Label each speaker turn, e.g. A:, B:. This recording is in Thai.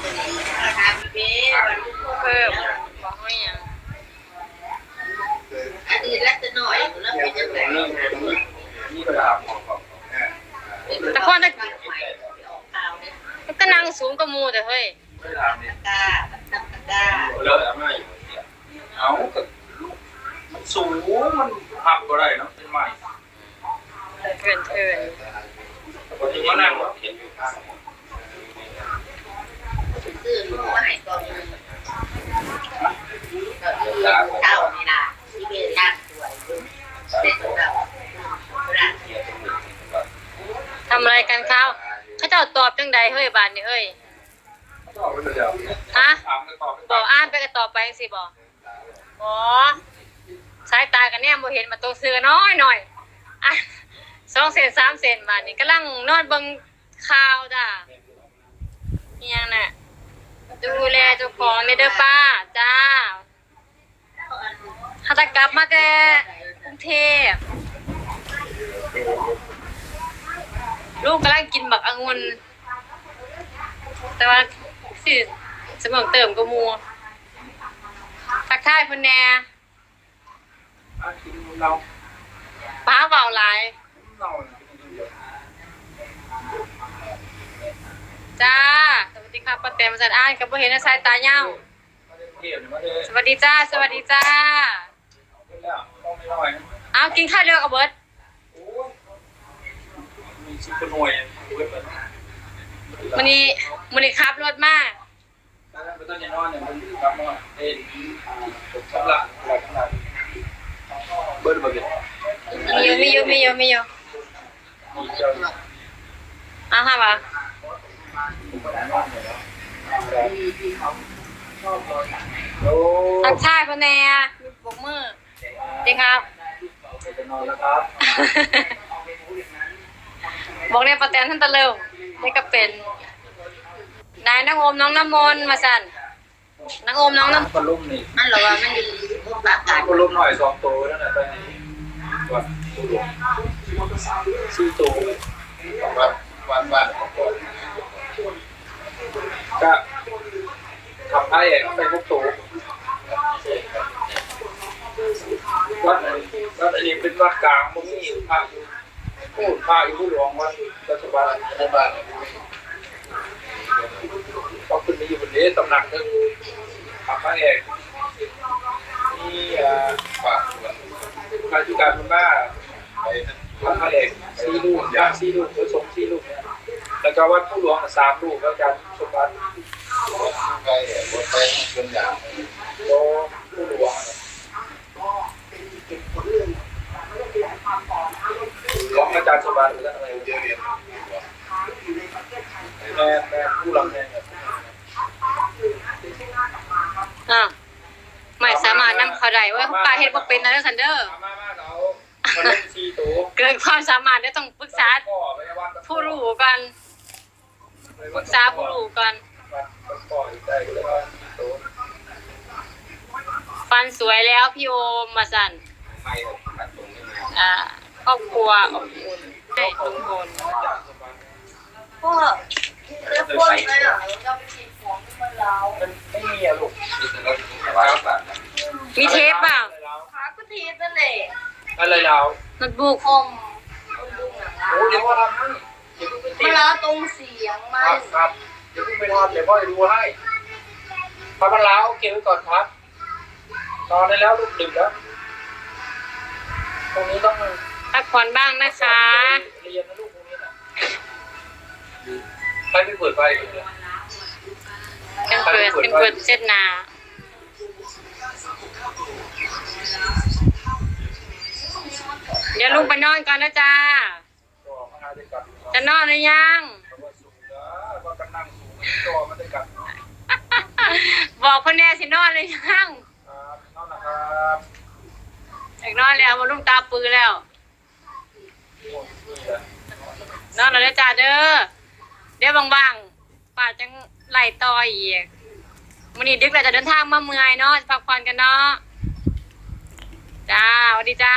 A: เป๊ะ
B: เพิ่มบอกให้ยัง
A: อดีตรัตน้อยแล้วเป็นยังไง
C: นี่ก็ถามของของ
B: แต่คนตะ
A: ออกข่าวเนี่ย
B: มันก็นั่งสูงกว่ามูแต่เฮ้ย
C: ไม่ถามนี่
A: ตาตักตา
C: เลอะไม่เอาก็มันสูงมันพับก็ได้เนาะเป็นใหม่
B: เกินเกิน
C: พอที่มานั่งเห็นอยู่ข้าง
A: ซื้อลูกมาให้ก่อนเต่านี่นะที่เป็นร่างสวยเด็กเต่าร่าง
B: ทำอะไรกันเขาเขาเจ้าตอบจังใดเฮ้ยบานนี่เฮ้ยฮะ
C: บ
B: อกอ่านไปก็ตอบไปสิบอกอ๋อสายตากันเนี่ยโมเห็นมาตัวเสือน้อยหน่อยอะสองเซนสามเซนบานนี่กำลังนอนเบิ่งข่าวจ้าอิหยังน่ะ ดูแลเจ้าของในเด้อป้า จ้าเขาจะกลับมาแต่กรุงเทพ ลูกกำลังกินบักองุ่นแต่ว่าสิสมองเติมก็มัวทักทายเพิ่นแหน่
C: กินเรา
B: ป้าเบาหลาย
C: เรา
B: จ้า สวัสดี ค่ะป้าแตมสันอ่านกับบ่เห็นในสายตาเหี่ยว
C: เทียบมาเลย
B: สวัสดีจ้า สวัสดีจ้า
C: แล้วต้องไม่น้อย
B: เอากินข้าวเร็วกับเบิร์ด
C: โอ้มีชิปหน่วยเว้ยแบบ
B: มื้อนี้มื้อนี้ขับรถมา
C: ถ้าไม่ต้องจะนอนเนี่ยมันกลับมาเอ็นสำหรับหลักขนาดเบิร์ดเบิร์ด
B: มีอยู่มีอยู่มีอยู่มีอยู่เอาค่ะบ่า ทักทายเพิ่นแหน่บกมือจริงครับ
C: จะนอนแล้วครับ
B: บอกเนี่ยป้าแตนท่านตะเลิวนี่ก็เป็น นายน้องโอมน้องน้ำมนต์มาสั่นน้องโอมน้องน้ำ
C: พัดลมนี่
A: มันหรอว่ามันอยู่พวกอากาศ
C: พัดลมหน่อยสองตัวนั่นแหละไปวัดตัวหลวงสี่ตัววัดวัดวัดก็ ทำให้ไปพวกตัววัดวัดอันนี้เป็นวัดกลางมันมีพระอยู่พูดพระอยู่ผู้หลวงวัดรัชบาลรัชบาลก็ขึ้นมาอยู่บนนี้ตำหนักหนึ่งทำให้เองนี่อ่าฝากราชการคุณบ้าทำให้เองสี่ลูกย่างสี่ลูกหรือสงสี่ลูกเนี่ยแล้วก็วัดผู้หลวงสามลูกแล้วกันสมบัติ
D: ไปรถไปเป็นอย่าง
C: โลผู้หลวงของอาจารย์สมบัติหรืออะไร
D: เดียวเดียว
C: แม่แม่ผู้หลังแม่ครับ
B: อะไม่สามารถนำเขาได้เว่าป้าเฮ็ดบ่เป็นนะเด้อซันเดอร์
C: มามาเอามาเล่นซีตัว
B: เกินความสามารถเดี๋ยวต้องปรึกษา
C: พ่อไปวัด
B: ผู้รู้ก่อนปรึกษาผู้รู้ก่อน
C: วัดพ่ออยู่ใต้ก็เลยว่าตัว
B: ฟันสวยแล้วพี่โอมมาสั่น
D: ไม่ขัดตรงนี้นะ
B: อ่าครอบครัวอบอุ่นให้ลุงพล
C: อาจารย์สมบัติ
A: พ่อเรื่องคนเลยเหรอเราไปฉีดของมันเรา
C: มันไม่มีอะลูก
D: นี่คือรถสบายแบบ
B: มีเทปเปล่า
A: ขาก็ทีนั่นแหละ
C: อะไรเรา
B: โน้ตบุ๊ก
A: คมคนดูหนัง
C: โอ้เดี๋ยวพ่อทำให้เดี๋ยวเพิ่งไป
A: มั
C: ติ
A: น
C: ด
A: ล้อตรงเสียงมั
C: ครับ
A: น
C: ครับเดี๋ยวเพิ่งไปทำเดี๋ยวพ่อจะดูให้พามันล้าวเก็บไว้ก่อนครับ นอนได้แล้วลูกดึกแล้วตรงนี้ต้อง
B: พักผ่อนบ้างนะคะ
C: เรียนนะลูกตรงนี้นะไปไม่เปิดไฟเลย
B: กันเปิดกันเปิดเส้นหนาเดี๋ยวลุงไปนอนก่อนนะจ๊ะ
C: ก็มาหาได้กลับ
B: จะนอนหรือยัง
C: เพราะว่าสูงนะว่ากันนั่งสูงจอมันได้กลับ
B: บอกพ่อแน่สินอนหรือยัง
C: ครับนั่นนะครับ
B: อยา กนอยแล้วมาลุงตาปือแล้ว
C: น้องห
B: นอนแล้วนะจ๊ะเด้อเดี๋ยวบางๆป่าจังไหลต่ออีกวันนี้ดึกเราจะเดินทางมาเมือยเนาะพักผ่อนกันเนาะจ้าสวัสดีจ้า